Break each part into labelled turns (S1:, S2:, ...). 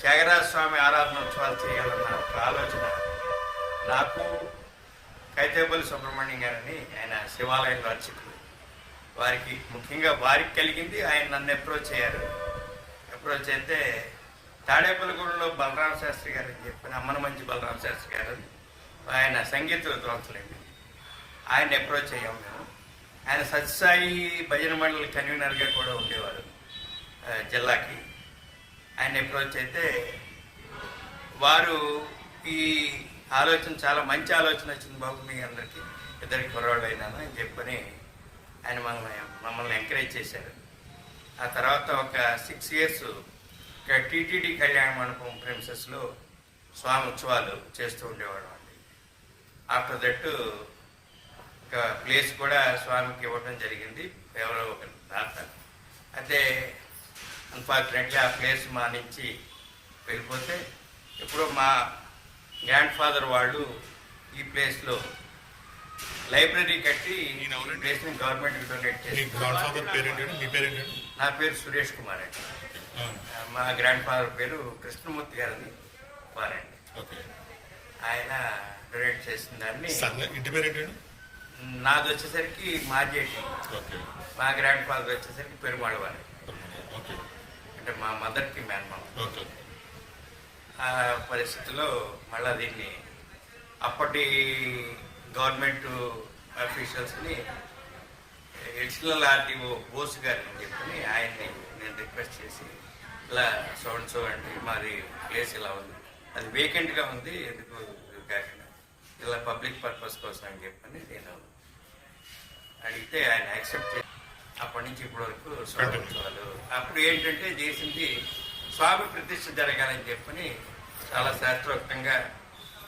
S1: త్యాగరాజస్వామి ఆరాధనోత్సవాలు చేయాలన్న ఒక ఆలోచన నాకు కైతేపల్లి సుబ్రహ్మణ్యం గారని ఆయన శివాలయంలో అర్చకులు. వారికి ముఖ్యంగా వారికి కలిగింది ఆయన నన్ను అప్రోచ్ అయ్యారు అప్రోచ్ అయితే తాడేపల్లిగూడలో బలరామ శాస్త్రి గారు అని చెప్పిన అమ్మన మంచి బలరామ శాస్త్రి గారు ఆయన సంగీత విద్వాంసులండి ఆయన అప్రోచ్ అయ్యాం మేము. ఆయన సత్యసాయి భజన మండలి కన్వీనర్గా కూడా ఉండేవారు జిల్లాకి. ఆయన అప్రోచ్ అయితే వారు ఈ ఆలోచన చాలా మంచి ఆలోచన వచ్చింది బాబు మీ అందరికీ. ఇద్దరికి కుర్రాళ్ళు అయినాను అని చెప్పని ఆయన మమ్మల్ని మమ్మల్ని ఎంకరేజ్ చేశారు. ఆ తర్వాత ఒక సిక్స్ ఇయర్స్ ఇక్కడ టీటీడీ కళ్యాణ మండపం ప్రిన్సెస్లో స్వామి ఉత్సవాలు చేస్తూ ఉండేవాడు అండి. ఆఫ్టర్ దట్ ఒక ప్లేస్ కూడా స్వామికి ఇవ్వడం జరిగింది ఎవరో ఒక దాత అయితే అన్ఫార్చునేట్లీ ఆ ప్లేస్ మా నుంచి వెళ్ళిపోతే ఇప్పుడు మా గ్రాండ్ ఫాదర్ వాళ్ళు ఈ ప్లేస్లో లైబ్రరీ కట్టి ఈ ప్లేస్ని గవర్నమెంట్కి డొనేట్ చేసి నా పేరు సురేష్ కుమార్ అండి. మా గ్రాండ్ ఫాదర్ పేరు కృష్ణమూర్తి గారని వారండి ఆయన డొనేట్ చేసిన దాన్ని నాది వచ్చేసరికి మాజేటి మా గ్రాండ్ ఫాదర్ వచ్చేసరికి పెరుమాళ వారి. మా మదర్కి మేనమామ.
S2: ఓకే.
S1: ఆ పరిస్థితిలో మళ్ళా దీన్ని అప్పటి గవర్నమెంట్ అఫీషియల్స్ని ఎడిషనల్ ఆర్టీఓ బోస్ గారిని చెప్పి ఆయన్ని నేను రిక్వెస్ట్ చేసి ఇలా సౌండ్ సో అండి మాది ప్లేస్ ఇలా ఉంది. అది వేకెంట్గా ఉంది ఎందుకు కాకుండా ఇలా పబ్లిక్ పర్పస్ కోసం అని చెప్పని నేను అడిగితే ఆయన యాక్సెప్ట్ చేసి అప్పటి నుంచి ఇప్పటి వరకు స్వాగతించాలు అప్పుడు ఏంటంటే చేసింది స్వామి ప్రతిష్ఠ జరగాలని చెప్పని చాలా శాస్త్రోక్తంగా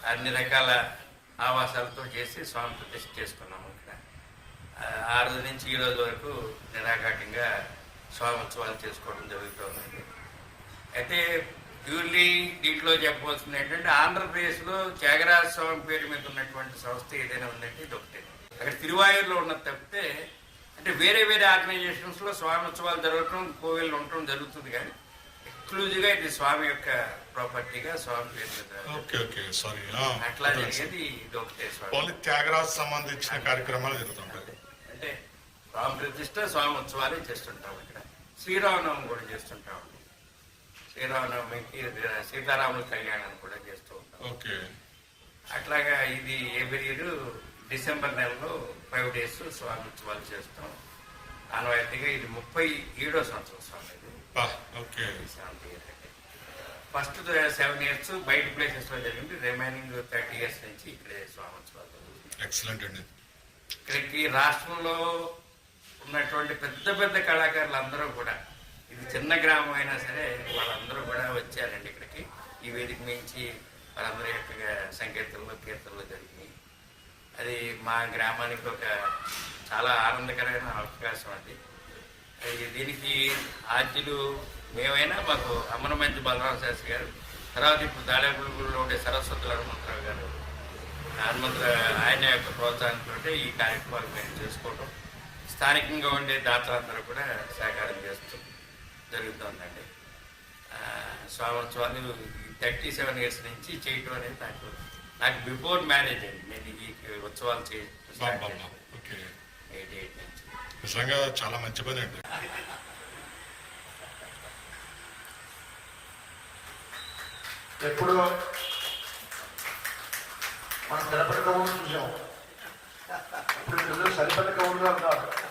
S1: అన్ని రకాల ఆవాసాలతో చేసి స్వామి ప్రతిష్ఠ చేసుకున్నాము ఇక్కడ. ఆ, ఆ రోజు నుంచి ఈ రోజు వరకు నిరాఘాటంగా స్వామి ఉత్సవాలు చేసుకోవడం జరుగుతుంది అయితే ప్యూర్లీ దీంట్లో చెప్పవలసింది ఏంటంటే ఆంధ్రప్రదేశ్లో త్యాగరాజ స్వామి పేరు మీద ఉన్నటువంటి సంస్థ ఏదైనా ఉందంటే ఇది ఒకటే. అక్కడ తిరువాయూరులో ఉన్నది తప్పితే అంటే వేరే వేరే ఆర్గనైజేషన్స్లో స్వామి ఉత్సవాలు జరగటం కోవిళ్ళు ఉండటం జరుగుతుంది కానీ ఎక్స్క్లూజివ్గా ఇది స్వామి యొక్క ప్రాపర్టీగా స్వామి పేరు
S2: సారీ.
S1: అట్లా జరిగేది ఇది ఒకటే స్వామి.
S2: ఓన్లీ త్యాగరాజ్ సంబంధించిన కార్యక్రమాలు జరుగుతుంటాయి.
S1: అంటే స్వామి ప్రతిష్ట స్వామి ఉత్సవాలే చేస్తుంటాం ఇక్కడ. శ్రీరామనవమి కూడా చేస్తుంటాం. శ్రీరామనవమికి సీతారాముల కళ్యాణం కూడా చేస్తూ ఉంటాం.
S2: ఓకే.
S1: అట్లాగా ఇది ఎవ్రీ ఇయర్ డిసెంబర్ నెలలో ఫైవ్ డేస్ స్వామి ఉత్సవాలు చేస్తాం. ఆనవాయితీగా ఇది ముప్పై ఏడో సంవత్సరం స్వామి ఇది. ఫస్ట్ సెవెన్ ఇయర్స్ బయట ప్లేసెస్లో జరిగింది. రిమైనింగ్ థర్టీ ఇయర్స్ నుంచి ఇక్కడే స్వామి ఉత్సవాలు.
S2: ఎక్సలెంట్ అండి.
S1: ఇక్కడికి రాష్ట్రంలో ఉన్నటువంటి పెద్ద పెద్ద కళాకారులు అందరూ కూడా ఇది చిన్న గ్రామం అయినా సరే వాళ్ళందరూ కూడా వచ్చారండి ఇక్కడికి. ఈ వేదిక నుంచి వాళ్ళందరూ యొక్క సంకీర్తనలు కీర్తనలు జరిగినాయి. అది మా గ్రామానికి ఒక చాలా ఆనందకరమైన అవకాశం అండి అది దీనికి ఆద్యులు మేమైనా మాకు అమరమంచి బలరామ శాస్త్రి గారు తర్వాత ఇప్పుడు దాడేపుల్లో ఉండే సరస్వతులు హనుమంతరావు గారు హనుమంతరావు ఆయన యొక్క ప్రోత్సాహంతో ఈ కార్యక్రమాలు మేము చేసుకోవడం స్థానికంగా ఉండే దాతలందరూ కూడా సహకారం చేస్తూ జరుగుతుందండి. స్వామి స్వామి థర్టీ సెవెన్ ఇయర్స్ నుంచి చేయటం అనేది నాకు నాకు బిఫోర్ మ్యారేజ్ అండి నేను ఈ ఉత్సవాలు
S2: నిజంగా చాలా మంచి పని అండి.
S3: ఎప్పుడు మనం తిరుపతి కవులు చూసాం. ఇప్పుడు పిల్లలు సరిపడి అంటారు.